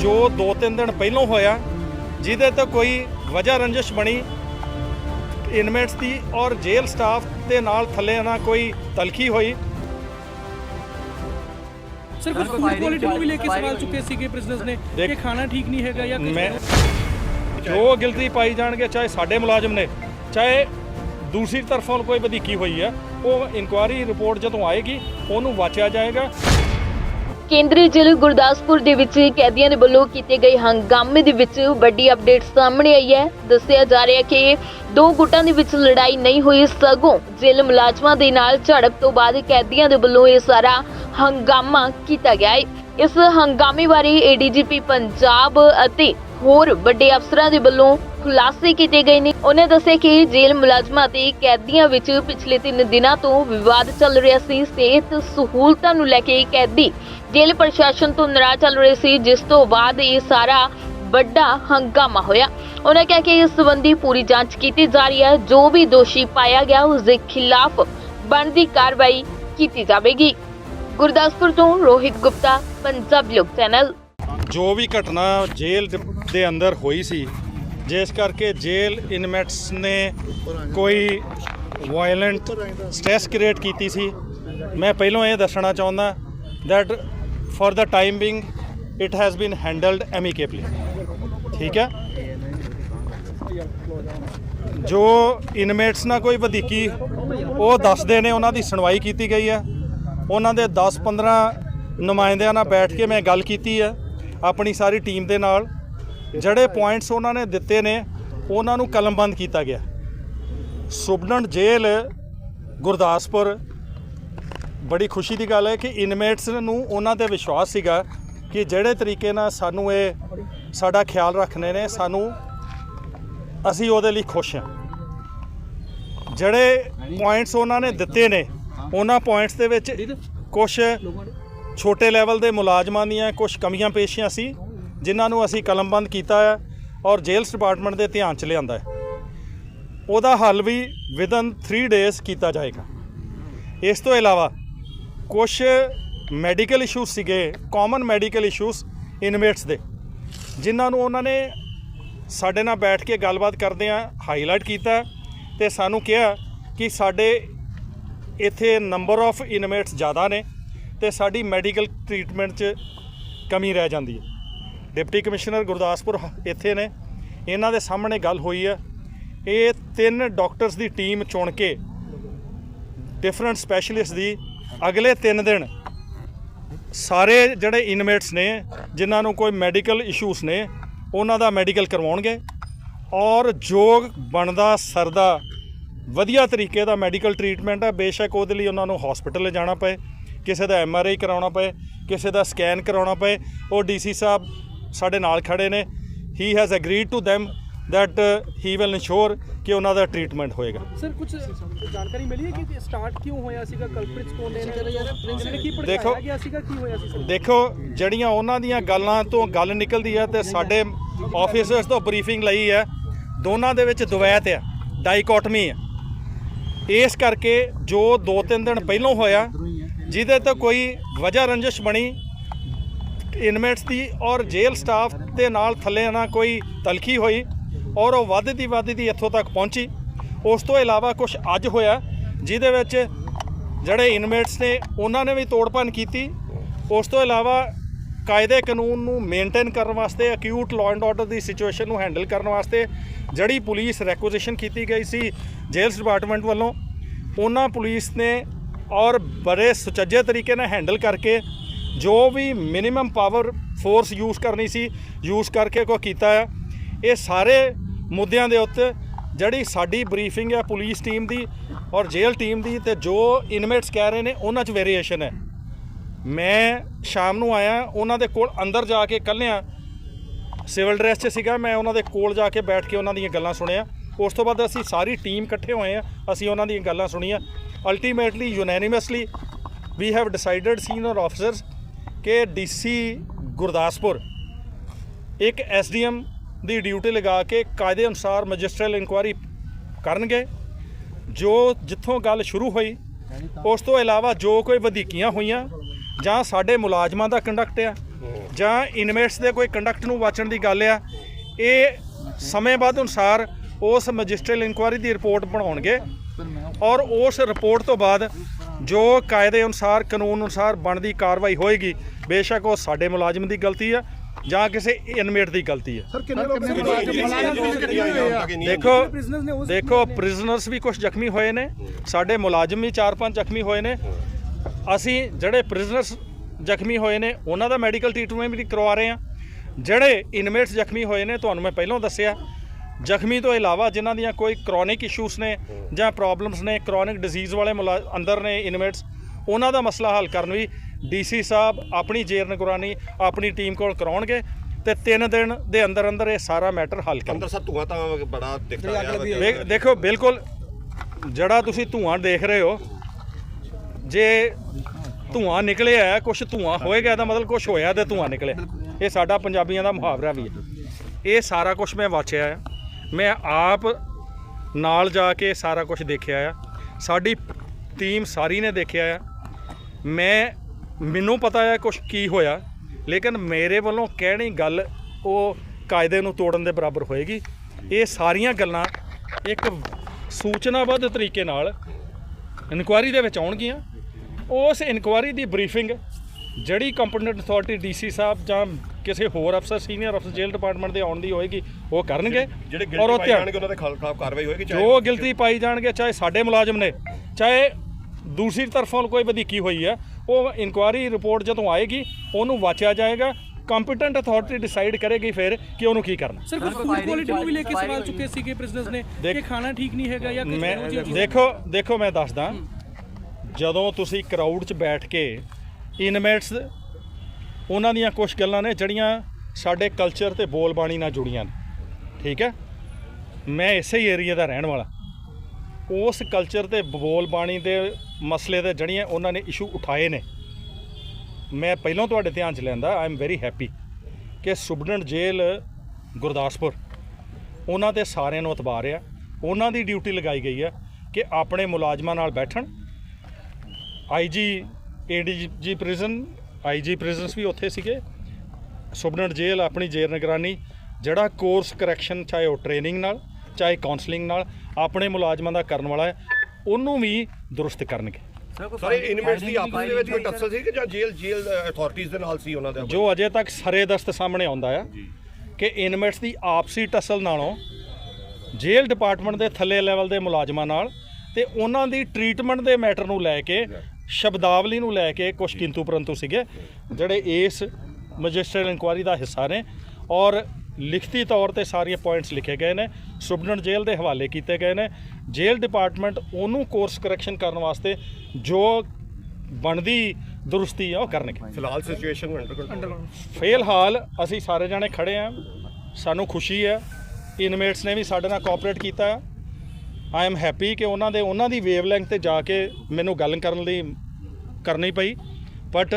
ਜੋ 2-3 ਦਿਨ ਪਹਿਲਾਂ ਹੋਇਆ ਜਿਹਦੇ ਤੇ ਕੋਈ ਵਜ੍ਹਾ ਰੰਜਿਸ਼ ਬਣੀ ਇਨਮੇਟਸ ਦੀ ਔਰ ਜੇਲ੍ਹ ਸਟਾਫ ਦੇ ਨਾਲ ਥੱਲੇ ਨਾ ਕੋਈ ਤਲਖੀ ਹੋਈ। ਸਰ ਕੁਝ ਫੂਡ ਕੁਆਲਿਟੀ ਨੂੰ ਵੀ ਲੈ ਕੇ ਸਵਾਲ ਚੁੱਕੇ ਸੀਗੇ ਪ੍ਰਿਜ਼ਨਰਸ ਨੇ ਕਿ ਖਾਣਾ ਠੀਕ ਨਹੀਂ ਹੈਗਾ ਜਾਂ ਮੈਂ ਜੋ ਗਿਲਤੀ ਪਾਈ ਜਾਣਗੇ ਚਾਹੇ ਸਾਡੇ ਮੁਲਾਜ਼ਮ ਨੇ ਚਾਹੇ ਦੂਸਰੀ ਤਰਫੋਂ ਕੋਈ ਵਧੀਕੀ ਹੋਈ ਹੈ ਉਹ ਇਨਕੁਆਇਰੀ ਰਿਪੋਰਟ ਜਦੋਂ ਆਏਗੀ ਉਹਨੂੰ ਵਾਚਿਆ ਜਾਏਗਾ। ਕੇਂਦਰੀ ਜੇਲ੍ਹ ਗੁਰਦਾਸਪੁਰ ਦੇ ਵਿੱਚ ਕੈਦੀਆਂ ਦੇ ਵੱਲੋਂ ਕੀਤੇ ਗਏ ਹੰਗਾਮੇ ਦੇ ਵਿੱਚ ਵੱਡੀ ਅਪਡੇਟ ਸਾਹਮਣੇ ਆਈ ਹੈ। ਦੱਸਿਆ ਜਾ ਰਿਹਾ ਕਿ ਦੋ ਗੁੱਟਾਂ ਦੇ ਵਿੱਚ ਲੜਾਈ ਨਹੀਂ ਹੋਈ, ਸਗੋਂ ਜੇਲ੍ਹ ਮੁਲਾਜ਼ਮਾਂ ਦੇ ਨਾਲ ਝੜਪ ਤੋਂ ਬਾਅਦ ਕੈਦੀਆਂ ਦੇ ਵੱਲੋਂ ਇਹ ਸਾਰਾ ਹੰਗਾਮਾ ਕੀਤਾ ਗਿਆ ਹੈ। ਇਸ ਹੰਗਾਮੇ ਬਾਰੇ ਏਡੀਜੀਪੀ ਪੰਜਾਬ ਅਤੇ ਹੋਰ ਵੱਡੇ ਅਫਸਰਾਂ ਦੇ ਵੱਲੋਂ ਖੁਲਾਸੇ ਕੀਤੇ ਗਏ ਨੇ। ਉਹਨੇ ਦੱਸਿਆ ਕਿ ਜੇਲ੍ਹ ਮੁਲਾਜ਼ਮਾਂ ਅਤੇ ਕੈਦੀਆਂ ਵਿੱਚ ਪਿਛਲੇ 3 ਦਿਨਾਂ ਤੋਂ ਵਿਵਾਦ ਚੱਲ ਰਿਹਾ ਸੀ। ਸਿਹਤ ਸਹੂਲਤਾਂ ਨੂੰ ਲੈ ਕੇ ਕੈਦੀ ਜੇਲ੍ਹ ਪ੍ਰਸ਼ਾਸਨ ਤੋਂ ਨਾਰਾਜ਼ ਚੱਲ ਰਹੇ ਸੀ, ਜਿਸ ਤੋਂ ਬਾਅਦ ਇਹ ਸਾਰਾ ਵੱਡਾ ਹੰਗਾਮਾ ਹੋਇਆ। ਉਹਨਾਂ ਕਿਹਾ ਕਿ ਇਸ ਸੰਬੰਧੀ ਪੂਰੀ ਜਾਂਚ ਕੀਤੀ ਜਾ ਰਹੀ ਹੈ। ਜੋ ਵੀ ਦੋਸ਼ੀ ਪਾਇਆ ਗਿਆ, ਉਸ ਦੇ ਖਿਲਾਫ ਬਣਦੀ ਕਾਰਵਾਈ ਕੀਤੀ ਜਾਵੇਗੀ। ਗੁਰਦਾਸਪੁਰ ਤੋਂ ਰੋਹਿਤ ਗੁਪਤਾ, ਪੰਜਾਬ ਲੋਕ ਚੈਨਲ। ਜੋ ਵੀ ਘਟਨਾ ਜੇਲ੍ਹ ਦੇ- ਅੰਦਰ ਹੋਈ ਸੀ, ਜਿਸ ਕਰਕੇ ਜੇਲ੍ਹ ਇਨਮੇਟਸ ਨੇ ਕੋਈ ਵਾਇਲੈਂਟ ਸਟ੍ਰੈਸ ਕ੍ਰੀਏਟ ਕੀਤੀ ਸੀ। ਮੈਂ ਪਹਿਲਾਂ ਇਹ ਦੱਸਣਾ ਚਾਹੁੰਦਾ that for the time being, it has been handled amicably. ਠੀਕ ਹੈ ਜੋ ਇਨਮੇਟਸ ਨਾਲ ਕੋਈ ਵਧੀਕੀ ਉਹ ਦੱਸਦੇ ਨੇ ਉਹਨਾਂ ਦੀ ਸੁਣਵਾਈ ਕੀਤੀ ਗਈ ਹੈ ਉਹਨਾਂ ਦੇ 10-15 ਨੁਮਾਇੰਦਿਆਂ ਨਾਲ ਬੈਠ ਕੇ ਮੈਂ ਗੱਲ ਕੀਤੀ ਹੈ ਆਪਣੀ ਸਾਰੀ ਟੀਮ ਦੇ ਨਾਲ ਜਿਹੜੇ ਪੁਆਇੰਟਸ ਉਹਨਾਂ ਨੇ ਦਿੱਤੇ ਨੇ ਉਹਨਾਂ ਨੂੰ ਕਲਮਬੰਦ ਕੀਤਾ ਗਿਆ ਸੁਬਨਨ ਜੇਲ੍ਹ ਗੁਰਦਾਸਪੁਰ ਬੜੀ ਖੁਸ਼ੀ ਦੀ ਗੱਲ ਹੈ ਕਿ ਇਨਮੇਟਸ ਨੂੰ ਉਹਨਾਂ ਤੇ ਵਿਸ਼ਵਾਸ ਸੀਗਾ ਕਿ ਜਿਹੜੇ ਤਰੀਕੇ ਨਾਲ ਸਾਨੂੰ ਇਹ ਸਾਡਾ ਖਿਆਲ ਰੱਖਣੇ ਨੇ, ਸਾਨੂੰ ਅਸੀਂ ਉਹਦੇ ਲਈ ਖੁਸ਼ ਹਾਂ। ਜਿਹੜੇ ਪੁਆਇੰਟਸ ਉਹਨਾਂ ਨੇ ਦਿੱਤੇ ਨੇ, ਉਹਨਾਂ ਪੁਆਇੰਟਸ ਦੇ ਵਿੱਚ ਕੁਝ ਛੋਟੇ ਲੈਵਲ ਦੇ ਮੁਲਾਜ਼ਮਾਂ ਦੀਆਂ ਕੁਝ ਕਮੀਆਂ ਪੇਸ਼ੀਆਂ ਸੀ, ਜਿਨ੍ਹਾਂ ਨੂੰ ਅਸੀਂ ਕਲਮਬੰਦ ਕੀਤਾ ਹੈ ਔਰ ਜੇਲਸ ਡਿਪਾਰਟਮੈਂਟ ਦੇ ਧਿਆਨ ਚ ਲਿਆਂਦਾ ਹੈ। ਉਹਦਾ ਹੱਲ ਵੀ ਵਿਦਨ 3 ਡੇਜ਼ ਕੀਤਾ ਜਾਏਗਾ। ਇਸ ਤੋਂ ਇਲਾਵਾ ਕੁਝ ਮੈਡੀਕਲ ਇਸ਼ੂਜ਼ ਸੀਗੇ ਕਾਮਨ ਮੈਡੀਕਲ ਇਸ਼ੂਜ਼ ਇਨਮੇਟਸ ਦੇ, ਜਿਨ੍ਹਾਂ ਨੂੰ ਉਹਨਾਂ ਨੇ ਸਾਡੇ ਨਾਲ ਬੈਠ ਕੇ ਗੱਲਬਾਤ ਕਰਦੇ ਆ ਹਾਈਲਾਈਟ ਕੀਤਾ ਤੇ ਸਾਨੂੰ ਕਿਹਾ ਕਿ ਸਾਡੇ ਇੱਥੇ ਨੰਬਰ ਆਫ ਇਨਮੇਟਸ ਜ਼ਿਆਦਾ ਨੇ ਤੇ ਸਾਡੀ ਮੈਡੀਕਲ ਟ੍ਰੀਟਮੈਂਟ 'ਚ ਕਮੀ ਰਹਿ ਜਾਂਦੀ ਹੈ। ਡਿਪਟੀ ਕਮਿਸ਼ਨਰ ਗੁਰਦਾਸਪੁਰ ਇੱਥੇ ਨੇ। ਇਹਨਾਂ ਦੇ ਸਾਹਮਣੇ ਗੱਲ ਹੋਈ ਹੈ ਇਹ ਤਿੰਨ ਡਾਕਟਰਸ ਦੀ ਟੀਮ ਚੁਣ ਕੇ ਡਿਫਰੈਂਟ ਸਪੈਸ਼ਲਿਸਟ ਦੀ ਅਗਲੇ 3 ਦਿਨ ਸਾਰੇ ਜਿਹੜੇ ਇਨਮੇਟਸ ਨੇ, ਜਿਨ੍ਹਾਂ ਨੂੰ ਕੋਈ ਮੈਡੀਕਲ ਇਸ਼ੂਸ ਨੇ, ਉਹਨਾਂ ਦਾ ਮੈਡੀਕਲ ਕਰਵਾਉਣਗੇ ਔਰ ਜੋ ਬਣਦਾ ਸਰਦਾ ਵਧੀਆ ਤਰੀਕੇ ਦਾ ਮੈਡੀਕਲ ਟ੍ਰੀਟਮੈਂਟ ਹੈ ਬੇਸ਼ੱਕ ਉਹਦੇ ਲਈ ਉਹਨਾਂ ਨੂੰ ਹਸਪੀਟਲ ਲਿਜਾਣਾ ਪਏ, ਕਿਸੇ ਦਾ ਐਮ ਆਰ ਆਈ ਕਰਾਉਣਾ ਪਏ, ਕਿਸੇ ਦਾ ਸਕੈਨ ਕਰਾਉਣਾ ਪਏ। ਉਹ ਡੀਸੀ ਸਾਹਿਬ ਸਾਡੇ ਨਾਲ ਖੜੇ ਨੇ। He has agreed to them that he will ensure ਕਿ ਉਹਨਾਂ ਦਾ ਟ੍ਰੀਟਮੈਂਟ ਹੋਏਗਾ ਸਰ ਕੁਝ ਜਾਣਕਾਰੀ ਮਿਲੀ ਹੈ ਕਿ ਸਟਾਰਟ ਕਿਉਂ ਹੋਇਆ ਸੀਗਾ ਕਲਪ੍ਰਿਟਸ ਕੌਣ ਨੇ ਪ੍ਰਿੰਸ ਨੇ ਕੀ ਦੇਖੋ- ਭੜਕਾਇਆ ਗਿਆ ਸੀਗਾ ਕੀ ਹੋਇਆ ਸੀ ਸਰ ਦੇਖੋ ਜਿਹੜੀਆਂ ਉਹਨਾਂ ਦੀਆਂ ਗੱਲਾਂ ਤੋਂ ਗੱਲ ਨਿਕਲਦੀ ਹੈ ਤੇ ਸਾਡੇ ਆਫੀਸਰਸ ਤੋਂ ਬਰੀਫਿੰਗ ਲਈ ਹੈ ਦੋਨਾਂ ਦੇ ਵਿੱਚ ਦੁਵੈਤ ਹੈ ਡਾਈਕੋਟਮੀ ਹੈ ਇਸ ਕਰਕੇ ਜੋ 2-3 ਦਿਨ ਪਹਿਲਾਂ ਹੋਇਆ ਜਿਹਦੇ ਤੇ ਕੋਈ ਵਜ੍ਹਾ ਰੰਜਿਸ਼ ਬਣੀ ਇਨਮੇਟਸ ਦੀ ਔਰ ਜੇਲ੍ਹ ਸਟਾਫ ਦੇ ਨਾਲ ਥੱਲੇ ਨਾ ਕੋਈ ਤਲਖੀ ਹੋਈ ਔਰ ਉਹ ਵੱਧਦੀ ਵੱਧਦੀ ਇੱਥੋਂ ਤੱਕ ਪਹੁੰਚੀ। ਉਸ ਤੋਂ ਇਲਾਵਾ ਕੁਝ ਅੱਜ ਹੋਇਆ, ਜਿਹਦੇ ਵਿੱਚ ਜਿਹੜੇ ਇਨਮੇਟਸ ਨੇ, ਉਹਨਾਂ ਨੇ ਵੀ ਤੋੜਪਨ ਕੀਤੀ। ਉਸ ਤੋਂ ਇਲਾਵਾ ਕਾਇਦੇ ਕਾਨੂੰਨ ਨੂੰ ਮੇਨਟੇਨ ਕਰਨ ਵਾਸਤੇ ਅਕਿਊਟ ਲਾਅ ਐਂਡ ਆਰਡਰ ਦੀ ਸਿਚੁਏਸ਼ਨ ਨੂੰ ਹੈਂਡਲ ਕਰਨ ਵਾਸਤੇ ਜਿਹੜੀ ਪੁਲਿਸ ਰੈਕੁਜੀਸ਼ਨ ਕੀਤੀ ਗਈ ਸੀ ਜੇਲਸ ਡਿਪਾਰਟਮੈਂਟ ਵੱਲੋਂ, ਉਹਨਾਂ ਪੁਲਿਸ ਨੇ ਔਰ ਬੜੇ ਸੁਚੱਜੇ ਤਰੀਕੇ ਨਾਲ ਹੈਂਡਲ ਕਰਕੇ ਜੋ ਵੀ ਮਿਨੀਮਮ ਪਾਵਰ ਫੋਰਸ ਯੂਜ਼ ਕਰਨੀ ਸੀ ਯੂਜ਼ ਕਰਕੇ ਕੋ ਕੀਤਾ ਹੈ ਇਹ ਸਾਰੇ ਮੁੱਦਿਆਂ ਦੇ ਉੱਤੇ ਜਿਹੜੀ ਸਾਡੀ ਬਰੀਫਿੰਗ ਹੈ ਪੁਲਿਸ ਟੀਮ ਦੀ ਔਰ ਜੇਲ੍ਹ ਟੀਮ ਦੀ ਤੇ ਜੋ ਇਨਮੇਟਸ ਕਹਿ ਰਹੇ ਨੇ ਉਹਨਾਂ 'ਚ ਵੇਰੀਏਸ਼ਨ ਹੈ। ਮੈਂ ਸ਼ਾਮ ਨੂੰ ਆਇਆ, ਉਹਨਾਂ ਦੇ ਕੋਲ ਅੰਦਰ ਜਾ ਕੇ ਕੱਲਿਆਂ ਸਿਵਲ ਡਰੈਸ 'ਚ ਸੀਗਾ, ਮੈਂ ਉਹਨਾਂ ਦੇ ਕੋਲ ਜਾ ਕੇ ਬੈਠ ਕੇ ਉਹਨਾਂ ਦੀਆਂ ਗੱਲਾਂ ਸੁਣਿਆ। ਉਸ ਤੋਂ ਬਾਅਦ ਅਸੀਂ ਸਾਰੀ ਟੀਮ ਇਕੱਠੇ ਹੋਏ ਆ ਅਸੀਂ ਉਹਨਾਂ ਦੀਆਂ ਗੱਲਾਂ ਸੁਣੀਆਂ। Ultimately unanimously we have decided senior officers ਕਿ ਡੀਸੀ ਗੁਰਦਾਸਪੁਰ, ਇੱਕ ਐਸਡੀਐਮ ਦੀ ਡਿਊਟੀ ਲਗਾ ਕੇ ਕਾਇਦੇ ਅਨੁਸਾਰ ਮੈਜਿਸਟਰੀਅਲ ਇਨਕੁਆਇਰੀ ਕਰਨਗੇ। ਜੋ ਜਿੱਥੋਂ ਗੱਲ ਸ਼ੁਰੂ ਹੋਈ, ਉਸ ਤੋਂ ਇਲਾਵਾ ਜੋ ਕੋਈ ਵਧੀਕੀਆਂ ਹੋਈਆਂ, ਜਾਂ ਸਾਡੇ ਮੁਲਾਜ਼ਮਾਂ ਦਾ ਕੰਡਕਟ ਆ, ਜਾਂ ਇਨਮੇਟਸ ਦੇ ਕੋਈ ਕੰਡਕਟ ਨੂੰ ਵਾਚਣ ਦੀ ਗੱਲ ਆ, ਇਹ ਸਮੇਂ ਬਾਅਦ ਅਨੁਸਾਰ ਉਸ ਮੈਜਿਸਟਰੀਅਲ ਇਨਕੁਆਇਰੀ ਦੀ ਰਿਪੋਰਟ ਬਣਾਉਣਗੇ ਔਰ ਉਸ ਰਿਪੋਰਟ ਤੋਂ ਬਾਅਦ ਜੋ ਕਾਇਦੇ ਅਨੁਸਾਰ ਕਾਨੂੰਨ ਅਨੁਸਾਰ ਬਣਦੀ ਕਾਰਵਾਈ ਹੋਏਗੀ, ਬੇਸ਼ੱਕ ਉਹ ਸਾਡੇ ਮੁਲਾਜ਼ਮ ਦੀ ਗਲਤੀ ਆ ਜਾਂ ਕਿਸੇ ਇਨਮੇਟ ਦੀ ਗਲਤੀ ਆ ਸਰ ਕਿੰਨੇ ਲੋਕ ਦੇਖੋ ਦੇਖੋ ਪ੍ਰਿਜ਼ਨਰਸ ਵੀ ਕੁਝ ਜ਼ਖਮੀ ਹੋਏ ਨੇ। ਸਾਡੇ ਮੁਲਾਜ਼ਮ ਵੀ 4-5 ਜ਼ਖਮੀ ਹੋਏ ਨੇ। ਅਸੀਂ ਜਿਹੜੇ ਪ੍ਰਿਜ਼ਨਰਸ ਜ਼ਖਮੀ ਹੋਏ ਨੇ ਉਹਨਾਂ ਦਾ ਮੈਡੀਕਲ ਟ੍ਰੀਟਮੈਂਟ ਵੀ ਕਰਵਾ ਰਹੇ ਹਾਂ। ਜਿਹੜੇ ਇਨਮੇਟਸ ਜ਼ਖਮੀ ਹੋਏ ਨੇ ਤੁਹਾਨੂੰ ਮੈਂ ਪਹਿਲਾਂ ਦੱਸਿਆ ਜ਼ਖਮੀ ਤੋਂ ਇਲਾਵਾ ਜਿਨ੍ਹਾਂ ਦੀਆਂ ਕੋਈ ਕ੍ਰੋਨਿਕ ਇਸ਼ੂਸ ਨੇ ਜਾਂ ਪ੍ਰੋਬਲਮਸ ਨੇ ਕ੍ਰੋਨਿਕ ਡਿਜ਼ੀਜ਼ ਵਾਲੇ ਮੁਲਾ- ਅੰਦਰ ਨੇ ਇਨਮੇਟਸ ਉਹਨਾਂ ਦਾ ਮਸਲਾ ਹੱਲ ਕਰਨ ਵੀ ਡੀਸੀ ਸਾਹਿਬ ਆਪਣੀ ਜੇਰ ਨਿਗਰਾਨੀ ਆਪਣੀ ਟੀਮ ਕੋਲ ਕਰਾਉਣਗੇ ਤੇ 3 ਦਿਨ ਦੇ ਅੰਦਰ ਅੰਦਰ ਇਹ ਸਾਰਾ ਮੈਟਰ ਹੱਲ ਕਰਨਗੇ। ਅੰਦਰ ਸਰ ਧੂਆਂ ਤਾਂ ਬੜਾ ਦਿਖਦਾ ਰਿਹਾ ਦੇਖ- ਦੇਖੋ ਬਿਲਕੁਲ ਜਿਹੜਾ ਤੁਸੀਂ ਧੂਆਂ ਦੇਖ ਰਹੇ ਹੋ ਜੇ ਧੂਆਂ ਨਿਕਲਿਆ ਹੈ ਕੁਝ ਧੂਆਂ ਹੋਏਗਾ ਇਹਦਾ ਮਤਲਬ ਕੁਝ ਹੋਇਆ ਤੇ ਧੂਆਂ ਨਿਕਲਿਆ। ਇਹ ਸਾਡਾ ਪੰਜਾਬੀਆਂ ਦਾ ਮੁਹਾਵਰਾ ਵੀ ਹੈ। ਇਹ ਸਾਰਾ ਕੁਝ ਮੈਂ ਵਾਚਿਆ ਹੈ ਮੈਂ ਆਪ ਨਾਲ ਜਾ ਕੇ ਸਾਰਾ ਕੁਝ ਦੇਖਿਆ ਆ। ਸਾਡੀ ਟੀਮ ਸਾਰੀ ਨੇ ਦੇਖਿਆ ਆ। ਮੈਂ ਮੈਨੂੰ ਪਤਾ ਹੈ ਕੁਝ ਕੀ ਹੋਇਆ ਲੇਕਿਨ ਮੇਰੇ ਵੱਲੋਂ ਕਹਿਣੀ ਗੱਲ ਉਹ ਕਾਇਦੇ ਨੂੰ ਤੋੜਨ ਦੇ ਬਰਾਬਰ ਹੋਏਗੀ। ਇਹ ਸਾਰੀਆਂ ਗੱਲਾਂ ਇੱਕ ਸੂਚਨਾਬੱਧ ਤਰੀਕੇ ਨਾਲ ਇਨਕੁਆਇਰੀ ਦੇ ਵਿੱਚ ਆਉਣਗੀਆਂ। ਉਸ ਇਨਕੁਆਇਰੀ ਦੀ ਬਰੀਫਿੰਗ ਜਿਹੜੀ ਕੰਪੀਟੈਂਟ ਅਥਾਰਟੀ ਡੀਸੀ ਸਾਹਿਬ ਜਾਂ ਕਿਸੇ ਹੋਰ ਅਫਸਰ ਸੀਨੀਅਰ ਅਫਸਰ ਜੇਲ੍ਹ ਡਿਪਾਰਟਮੈਂਟ ਦੇ ਆਉਣ ਦੀ ਹੋਏਗੀ ਉਹ ਕਰਨਗੇ। ਜਿਹੜੇ ਔਰ ਉਹ ਧਿਆਨ- ਜਾਣਗੇ ਉਹਨਾਂ ਦੇ ਖਿਲਾਫ ਕਾਰਵਾਈ ਹੋਏਗੀ ਚਾਹੇ ਜੋ ਗਿਲਤੀ ਪਾਈ ਜਾਣਗੇ ਚਾਹੇ ਸਾਡੇ ਮੁਲਾਜ਼ਮ ਨੇ ਚਾਹੇ ਦੂਸਰੀ ਤਰਫੋਂ ਕੋਈ ਵਧੀਕੀ ਹੋਈ ਹੈ ਉਹ ਇਨਕੁਆਇਰੀ ਰਿਪੋਰਟ ਜਦੋਂ ਆਏਗੀ ਉਹਨੂੰ ਵਾਚਿਆ ਜਾਏਗਾ ਕੰਪੀਟੈਂਟ ਅਥਾਰਟੀ ਡਿਸਾਈਡ ਕਰੇਗੀ ਫਿਰ ਕਿ ਉਹਨੂੰ ਕੀ ਕਰਨਾ। ਸਰ ਕੁਝ ਫੂਡ ਕੁਆਲਿਟੀ ਨੂੰ ਵੀ ਲੈ ਕੇ ਸਵਾਲ ਚੁੱਕੇ ਸੀਗੇ ਪ੍ਰਿਜ਼ਨਰਸ ਨੇ ਕਿ ਖਾਣਾ ਠੀਕ ਨਹੀਂ ਹੈਗਾ ਜਾਂ ਕੁਝ। ਦੇਖੋ ਦੇਖੋ ਮੈਂ ਦੱਸਦਾ। ਜਦੋਂ ਤੁਸੀਂ ਕਰਾਊਡ 'ਚ ਬੈਠ ਕੇ ਇਨਮੇਟਸ ਉਹਨਾਂ ਦੀਆਂ ਕੁਝ ਗੱਲਾਂ ਨੇ ਜਿਹੜੀਆਂ ਸਾਡੇ ਕਲਚਰ ਤੇ ਬੋਲ ਬਾਣੀ ਨਾਲ ਜੁੜੀਆਂ ਨੇ। ਠੀਕ ਹੈ? ਮੈਂ ਇਸੇ ਏਰੀਆ ਦਾ ਰਹਿਣ ਵਾਲਾ। ਉਸ ਕਲਚਰ ਤੇ ਬੋਲ ਬਾਣੀ ਦੇ ਮਸਲੇ ਦੇ ਜਿਹੜੀਆਂ ਉਹਨਾਂ ਨੇ ਇਸ਼ੂ ਉਠਾਏ ਨੇ, ਮੈਂ ਪਹਿਲਾਂ ਤੁਹਾਡੇ ਧਿਆਨ 'ਚ ਲੈਂਦਾ ਆਈ ਐਮ ਵੈਰੀ ਹੈਪੀ ਕਿ ਸੁਬਨਟ ਜੇਲ੍ਹ ਗੁਰਦਾਸਪੁਰ, ਉਹਨਾਂ ਤੇ ਸਾਰਿਆਂ ਨੂੰ ਇਤਬਾਰ ਆ। ਉਹਨਾਂ ਦੀ ਡਿਊਟੀ ਲਗਾਈ ਗਈ ਆ ਕਿ ਆਪਣੇ ਮੁਲਾਜ਼ਮਾਂ ਨਾਲ ਬੈਠਣ। IG ADG prison IG prisons ਵੀ ਉੱਥੇ ਸੀਗੇ। ਸੁਬਨਟ ਜੇਲ੍ਹ ਆਪਣੀ ਜੇਰ ਨਿਗਰਾਨੀ, ਜਿਹੜਾ ਕੋਰਸ ਕਰੈਕਸ਼ਨ ਚਾਹੇ ਉਹ ਟ੍ਰੇਨਿੰਗ ਨਾਲ, ਚਾਹੇ ਕਾਉਂਸਲਿੰਗ ਨਾਲ ਆਪਣੇ ਮੁਲਾਜ਼ਮਾਂ ਦਾ ਕਰਨ ਵਾਲਾ ਹੈ ਉਹਨੂੰ ਵੀ ਦਰੁਸਤ ਕਰਨਗੇ। ਸਾਰੇ ਇਨਮੇਟਸ ਦੀ ਆਪਸ ਦੇ ਵਿੱਚ ਕੋਈ ਟੱਸਲ ਸੀ ਕਿ ਜਾਂ ਜੇਲ੍ਹ ਜੇਲ੍ਹ ਅਥਾਰਟੀਆਂ ਦੇ ਨਾਲ ਸੀ ਉਹਨਾਂ ਦੇ? ਜੋ ਅਜੇ ਤੱਕ ਸਰੇ ਦਸਤ ਸਾਹਮਣੇ ਆਉਂਦਾ ਆ ਕਿ ਇਨਮੇਟਸ ਦੀ ਆਪਸੀ ਟਸਲ ਨਾਲੋਂ ਜੇਲ੍ਹ ਡਿਪਾਰਟਮੈਂਟ ਦੇ ਥੱਲੇ ਲੈਵਲ ਦੇ ਮੁਲਾਜ਼ਮਾਂ ਨਾਲ ਤੇ ਉਹਨਾਂ ਦੀ ਟ੍ਰੀਟਮੈਂਟ ਦੇ ਮੈਟਰ ਨੂੰ ਲੈ ਕੇ ਸ਼ਬਦਾਵਲੀ ਨੂੰ ਲੈ ਕੇ ਕੁਝ ਕਿੰਤੂ ਪਰੰਤੂ ਸੀਗੇ ਜਿਹੜੇ ਇਸ ਮੈਜਿਸਟਰੀਅਲ ਇਨਕੁਆਇਰੀ ਦਾ ਹਿੱਸਾ ਨੇ ਔਰ ਲਿਖਤੀ ਤੌਰ ਤੇ ਸਾਰੀਆਂ ਪੁਆਇੰਟਸ ਲਿਖੇ ਗਏ ਨੇ। ਸੁਬਨਟ ਜੇਲ੍ਹ ਦੇ ਹਵਾਲੇ ਕੀਤੇ ਗਏ ਨੇ। ਜੇਲ੍ਹ ਡਿਪਾਰਟਮੈਂਟ ਉਹਨੂੰ ਕੋਰਸ ਕਰੈਕਸ਼ਨ ਕਰਨ ਵਾਸਤੇ ਜੋ ਬਣਦੀ ਦਰੁਸਤੀ ਆ ਉਹ ਕਰਨਗੇ। ਫਿਲਹਾਲ ਸਿਚੁਏਸ਼ਨ ਅੰਡਰ ਕੰਟਰੋਲ ਫਿਲਹਾਲ ਅਸੀਂ ਸਾਰੇ ਜਾਣੇ ਖੜੇ ਆ। ਸਾਨੂੰ ਖੁਸ਼ੀ ਹੈ ਇਨਮੇਟਸ ਨੇ ਵੀ ਸਾਡੇ ਨਾਲ ਕੋਆਪਰੇਟ ਕੀਤਾ ਹੈ ਆਈ ਐਮ ਹੈਪੀ ਕਿ ਉਹਨਾਂ ਦੇ ਉਹਨਾਂ ਦੀ ਵੇਵਲੈਂਥ ਤੇ ਜਾ ਕੇ ਮੈਨੂੰ ਗੱਲ ਕਰਨ ਲਈ ਕਰਨੀ ਪਈ। ਬਟ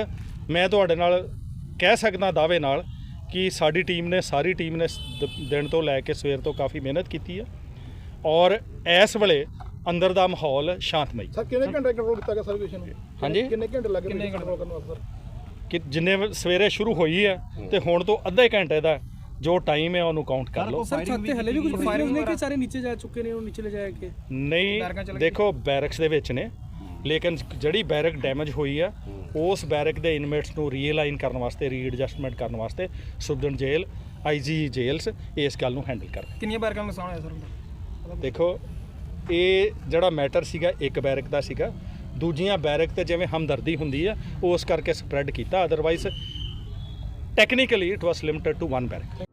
ਮੈਂ ਤੁਹਾਡੇ ਨਾਲ ਕਹਿ ਸਕਦਾ ਦਾਅਵੇ ਨਾਲ ਕਿ ਸਾਡੀ ਟੀਮ ਨੇ ਸਾਰੀ ਟੀਮ ਨੇ ਦਿਨ ਤੋਂ ਲੈ ਕੇ ਸਵੇਰ ਤੋਂ ਕਾਫੀ ਮਿਹਨਤ ਕੀਤੀ ਹੈ ਔਰ ਇਸ ਵੇਲੇ ਅੰਦਰ ਦਾ ਮਾਹੌਲ ਸ਼ਾਂਤਮਈ। ਸਰ ਕਿੰਨੇ ਘੰਟੇ ਕੰਟਰੋਲ ਕੀਤਾ ਗਿਆ ਸਰਵੇਸ਼ਨ ਨੂੰ? ਹਾਂਜੀ। ਕਿੰਨੇ ਘੰਟੇ ਲੱਗੇ ਕਿੰਨੇ ਕੰਟਰੋਲ ਕਰਨ ਵਾਸਤੇ ਸਰ? ਕਿ ਜਿੰਨੇ ਸਵੇਰੇ ਸ਼ੁਰੂ ਹੋਈ ਹੈ ਤੇ ਹੁਣ ਤੋਂ ਅੱਧੇ ਘੰਟੇ ਦਾ ਜੋ ਟਾਈਮ ਹੈ ਉਹਨੂੰ ਕਾਊਂਟ ਕਰ ਲਓ। ਸਰ ਛੱਤ ਤੇ ਹਲੇ ਵੀ ਕੁਝ ਪ੍ਰਿਜ਼ਨਰਸ ਨੇ ਕਿ ਸਾਰੇ ਨੀਚੇ ਜਾ ਚੁੱਕੇ ਨੇ ਉਹ ਨੀਚੇ ਲੈ ਜਾਇਆ ਕਿ ਨਹੀਂ ਦੇਖੋ ਬੈਰਕਸ ਦੇ ਵਿੱਚ ਨੇ। ਲੇਕਿਨ ਜਿਹੜੀ ਬੈਰਕ ਡੈਮੇਜ ਹੋਈ ਆ ਉਸ ਬੈਰਕ ਦੇ ਇਨਮੇਟਸ ਨੂੰ ਰੀਅਲਾਈਨ ਕਰਨ ਵਾਸਤੇ ਰੀਐਡਜਸਟਮੈਂਟ ਕਰਨ ਵਾਸਤੇ ਸੁਬਦਨ ਜੇਲ੍ਹ ਆਈਜੀ ਜੇਲਸ ਇਸ ਗੱਲ ਨੂੰ ਹੈਂਡਲ ਕਰ ਕਿੰਨੀਆਂ ਬਾਰ ਕੰਮ ਨੁਕਸਾਨ ਹੋਇਆ ਸਰ ਦੇਖੋ ਇਹ ਜਿਹੜਾ ਮੈਟਰ ਸੀਗਾ ਇੱਕ ਬੈਰਕ ਦਾ ਸੀਗਾ। ਦੂਜੀਆਂ ਬੈਰਕ ਤੇ ਜਿਵੇਂ ਹਮਦਰਦੀ ਹੁੰਦੀ ਆ ਉਸ ਕਰਕੇ ਸਪਰੈਡ ਕੀਤਾ। Otherwise technically it was limited to one barrack